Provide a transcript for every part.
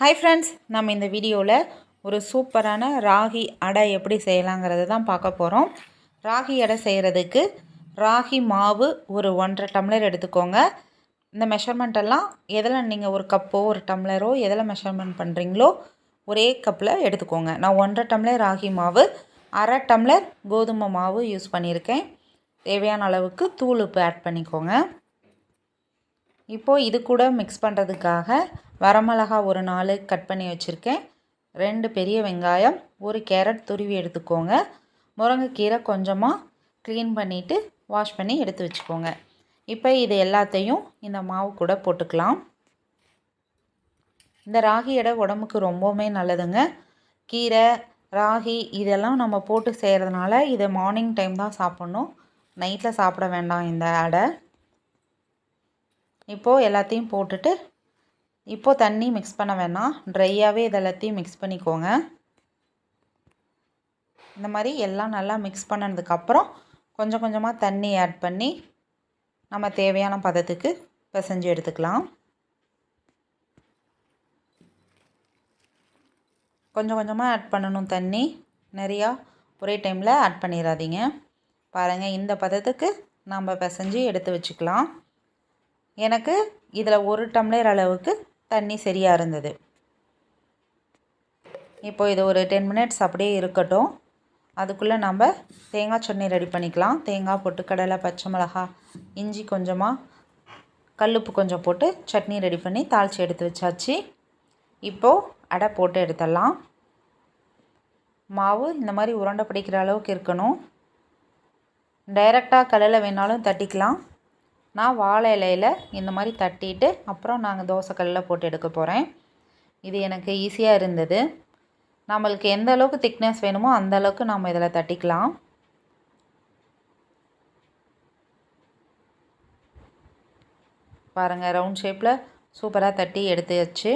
Hi friends நம்ம இந்த வீடியோவில் ஒரு சூப்பரான ராகி அடை எப்படி செய்யலாங்கிறத தான் பார்க்க போகிறோம் ராகி அடை செய்கிறதுக்கு ராகி மாவு ஒரு ஒன்றரை டம்ளர் எடுத்துக்கோங்க. இந்த மெஷர்மெண்ட் எல்லாம் எதில் நீங்கள் ஒரு கப்போ ஒரு டம்ளரோ எதில் மெஷர்மெண்ட் பண்ணுறீங்களோ ஒரே கப்பில் எடுத்துக்கோங்க. நான் ஒன்றரை டம்ளர் ராகி மாவு அரை டம்ளர் கோதுமை மாவு யூஸ் பண்ணியிருக்கேன். தேவையான அளவுக்கு தூள் உப்பு ஆட் பண்ணிக்கோங்க. இப்போது இது கூட மிக்ஸ் பண்ணுறதுக்காக வரமிளகா ஒரு நாலு கட் பண்ணி வச்சுருக்கேன். ரெண்டு பெரிய வெங்காயம் ஒரு கேரட் துருவி எடுத்துக்கோங்க. முருங்கைக்கீரை கொஞ்சமாக க்ளீன் பண்ணிவிட்டு வாஷ் பண்ணி எடுத்து வச்சுக்கோங்க. இப்போ இது எல்லாத்தையும் இந்த மாவு கூட போட்டுக்கலாம். இந்த ராகி எடை உடம்புக்கு ரொம்பவுமே நல்லதுங்க. கீரை ராகி இதெல்லாம் நம்ம போட்டு செய்கிறதுனால இதை மார்னிங் டைம் தான் சாப்பிட்ணும். நைட்டில் சாப்பிட வேண்டாம் இந்த அடை. இப்போது எல்லாத்தையும் போட்டுட்டு இப்போது தண்ணி மிக்ஸ் பண்ண வேணாம். ட்ரையாகவே இது எல்லாத்தையும் மிக்ஸ் பண்ணிக்கோங்க. இந்த மாதிரி எல்லாம் நல்லா மிக்ஸ் பண்ணதுக்கப்புறம் கொஞ்சம் கொஞ்சமாக தண்ணி ஆட் பண்ணி நம்ம தேவையான பதத்துக்கு பிசைஞ்சு எடுத்துக்கலாம். கொஞ்சம் கொஞ்சமாக ஆட் பண்ணணும் தண்ணி. நிறையா ஒரே டைமில் ஆட் பண்ணிடாதீங்க. பாருங்கள் இந்த பதத்துக்கு நம்ம பிசைஞ்சு எடுத்து வச்சுக்கலாம். எனக்கு இதில் ஒரு டம்ளர் அளவுக்கு தண்ணி சரியாக இருந்தது. இப்போ இது ஒரு டென் மினிட்ஸ் அப்படியே இருக்கட்டும். அதுக்குள்ளே நம்ம தேங்காய் சட்னி ரெடி பண்ணிக்கலாம். தேங்காய் போட்டு கடலை பச்சை மிளகா இஞ்சி கொஞ்சமாக கல்லுப்பு கொஞ்சம் போட்டு சட்னி ரெடி பண்ணி தாளித்து எடுத்து வச்சாச்சு. இப்போது அடை போட்டு எடுத்துடலாம். மாவு இந்த மாதிரி உருண்டை பிடிக்கிற அளவுக்கு இருக்கணும். டைரெக்டாக கல்லில் வேணாலும் தட்டிக்கலாம். நான் வாழை இலையில் இந்த மாதிரி தட்டிட்டு அப்புறம் நாங்கள் தோசைக்கல்லில் போட்டு எடுக்க போகிறேன் இது எனக்கு ஈஸியாக இருந்தது. நம்மளுக்கு எந்த அளவுக்கு திக்னஸ் வேணுமோ அந்த அளவுக்கு நம்ம இதில் தட்டிக்கலாம். பாருங்கள் ரவுண்ட் ஷேப்பில் சூப்பராக தட்டி எடுத்து வச்சு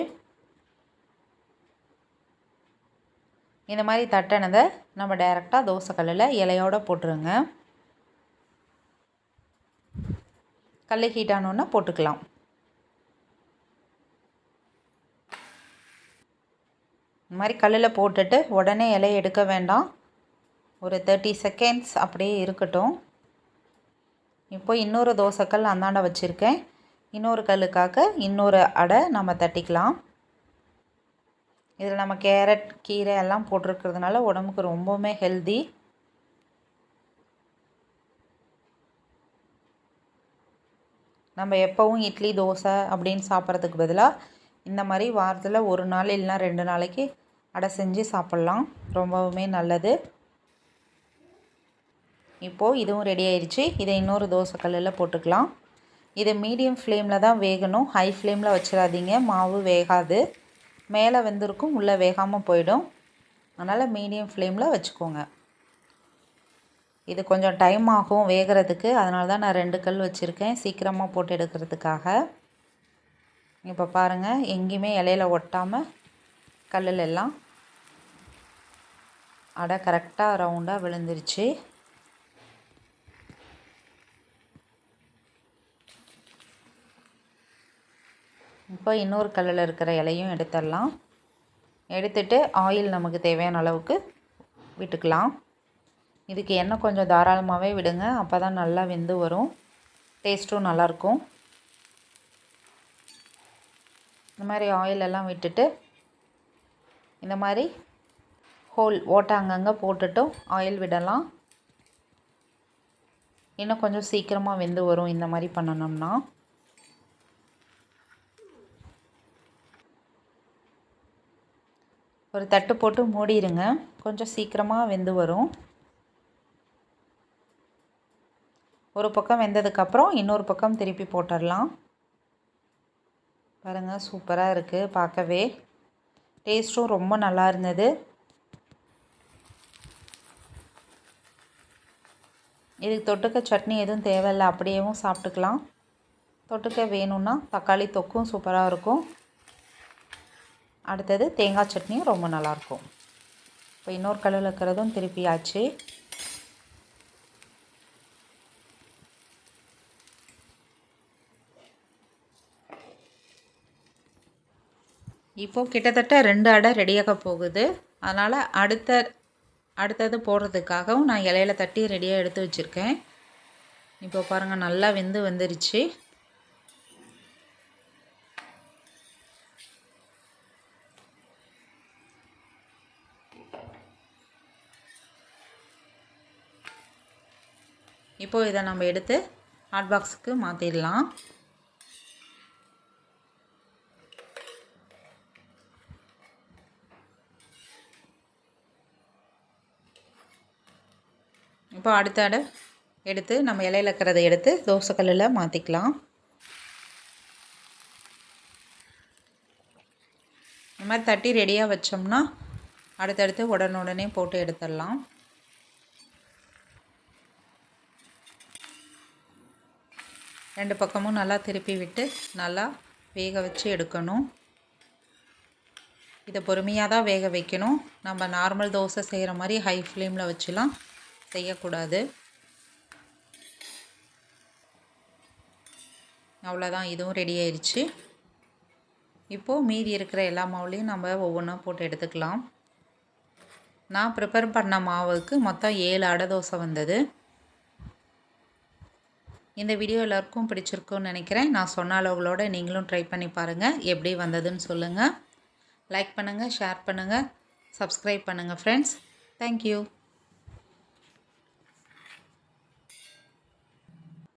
இந்த மாதிரி தட்டினதை நம்ம டைரெக்டாக தோசைக்கல்லில் இலையோடு போட்டுருங்க. கல் ஹீட் ஆனோன்னா போட்டுக்கலாம். இந்த மாதிரி கல்லில் போட்டுட்டு உடனே இலையை எடுக்க வேண்டாம். ஒரு தேர்ட்டி செகண்ட்ஸ் அப்படியே இருக்கட்டும். இப்போ இன்னொரு தோசைக்கல் அந்தாண்ட வச்சுருக்கேன். இன்னொரு கல்லுக்காக இன்னொரு அடை நம்ம தட்டிக்கலாம். இதில் நம்ம கேரட் கீரை எல்லாம் போட்டிருக்கிறதுனால உடம்புக்கு ரொம்பவுமே ஹெல்தி நம்ம எப்போவும் இட்லி தோசை அப்படின்னு சாப்பிட்றதுக்கு பதிலாக இந்த மாதிரி வாரத்தில் ஒரு நாள் இல்லைனா ரெண்டு நாளைக்கு அடை செஞ்சு சாப்பிட்லாம். ரொம்பவுமே நல்லது. இப்போது இதுவும் ரெடி ஆயிடுச்சு இதை இன்னொரு தோசை கல்லில் போட்டுக்கலாம். இது மீடியம் ஃப்ளேமில் தான் வேகணும். ஹை ஃப்ளேமில் வச்சிடாதீங்க. மாவு வேகாது. மேலே வெந்திருக்கும் உள்ளே வேகாமல் போயிடும். அதனால் மீடியம் ஃப்ளேமில் வச்சுக்கோங்க. இது கொஞ்சம் டைம் ஆகும் வேகிறதுக்கு. அதனால தான் நான் ரெண்டு கல் வச்சுருக்கேன். சீக்கிரமாக போட்டு எடுக்கிறதுக்காக. இப்போ பாருங்கள் எங்கேயுமே இலையில ஒட்டாமல் கல்லில் எல்லாம் அடை கரெக்டாக ரவுண்டாக விழுந்துருச்சு. இப்போ இன்னொரு கல்லில் இருக்கிற இலையும் எடுத்துடலாம். எடுத்துட்டு ஆயில் நமக்கு தேவையான அளவுக்கு விட்டுக்கலாம். இதுக்கு எண்ணெய் கொஞ்சம் தாராளமாகவே விடுங்க. அப்போ தான் நல்லா வெந்து வரும். டேஸ்ட்டும் நல்லாயிருக்கும் இந்த மாதிரி ஆயில் எல்லாம் விட்டுட்டு இந்த மாதிரி ஹோல் ஓட்டை அங்கங்கே போட்டுட்டும் ஆயில் விடலாம். இன்னும் கொஞ்சம் சீக்கிரமாக வெந்து வரும். இந்த மாதிரி பண்ணணும்னா. ஒரு தட்டு போட்டு மூடிடுங்க கொஞ்சம் சீக்கிரமாக வெந்து வரும். ஒரு பக்கம் வெந்ததுக்கப்புறம் இன்னொரு பக்கம் திருப்பி போட்டுடலாம். பாருங்கள் சூப்பராக இருக்குது பார்க்கவே. டேஸ்ட்டும் ரொம்ப நல்லா இருந்தது. இதுக்கு தொட்டுக்க சட்னி எதுவும் தேவையில்லை அப்படியேவும் சாப்பிட்டுக்கலாம். தொட்டுக்க வேணும்னா தக்காளி தொக்கும் சூப்பராக இருக்கும். அடுத்தது தேங்காய் சட்னியும் ரொம்ப நல்லாயிருக்கும் இப்போ இன்னொரு கல்லில் இருக்கிறதும் திருப்பி ஆச்சு இப்போது கிட்டத்தட்ட ரெண்டு அடை ரெடியாக போகுது. அதனால் அடுத்த அடுத்தது போடுறதுக்காகவும் நான் இலையில தட்டி ரெடியாக எடுத்து வச்சுருக்கேன். இப்போ பாருங்கள் நல்லா வெந்து வந்துருச்சு. இப்போது இதை நம்ம எடுத்து ஹாட் பாக்ஸுக்கு மாற்றிடலாம் இப்போ அடுத்த அடை எடுத்து நம்ம இலையில இருக்கிறத எடுத்து தோசைக்கல்லில் மாற்றிக்கலாம் இந்த மாதிரி தட்டி ரெடியாக வச்சோம்னா அடுத்தடுத்து உடனுடனே போட்டு எடுத்துடலாம். ரெண்டு பக்கமும் நல்லா திருப்பி விட்டு நல்லா வேக வச்சு எடுக்கணும். இதை பொறுமையாக தான் வேக வைக்கணும். நம்ம நார்மல் தோசை செய்கிற மாதிரி ஹை ஃப்ளேமில் வச்சுலாம் செய்யக்கூடாது. அவ்வளோதான் இதுவும் ரெடி ஆயிடுச்சு இப்போது மீதி இருக்கிற எல்லா மாவுலேயும் நம்ம ஒவ்வொன்றா போட்டு எடுத்துக்கலாம். நான் ப்ரிப்பேர் பண்ண மாவுக்கு மொத்தம் ஏழு அடை தோசை வந்தது. இந்த வீடியோ எல்லாருக்கும் பிடிச்சிருக்குன்னு நினைக்கிறேன். நான் சொன்ன அளவுகளோடு நீங்களும் ட்ரை பண்ணி பாருங்கள் எப்படி வந்ததுன்னு சொல்லுங்கள் லைக் பண்ணுங்கள் ஷேர் பண்ணுங்கள் சப்ஸ்கிரைப் பண்ணுங்கள் ஃப்ரெண்ட்ஸ் தேங்க்யூ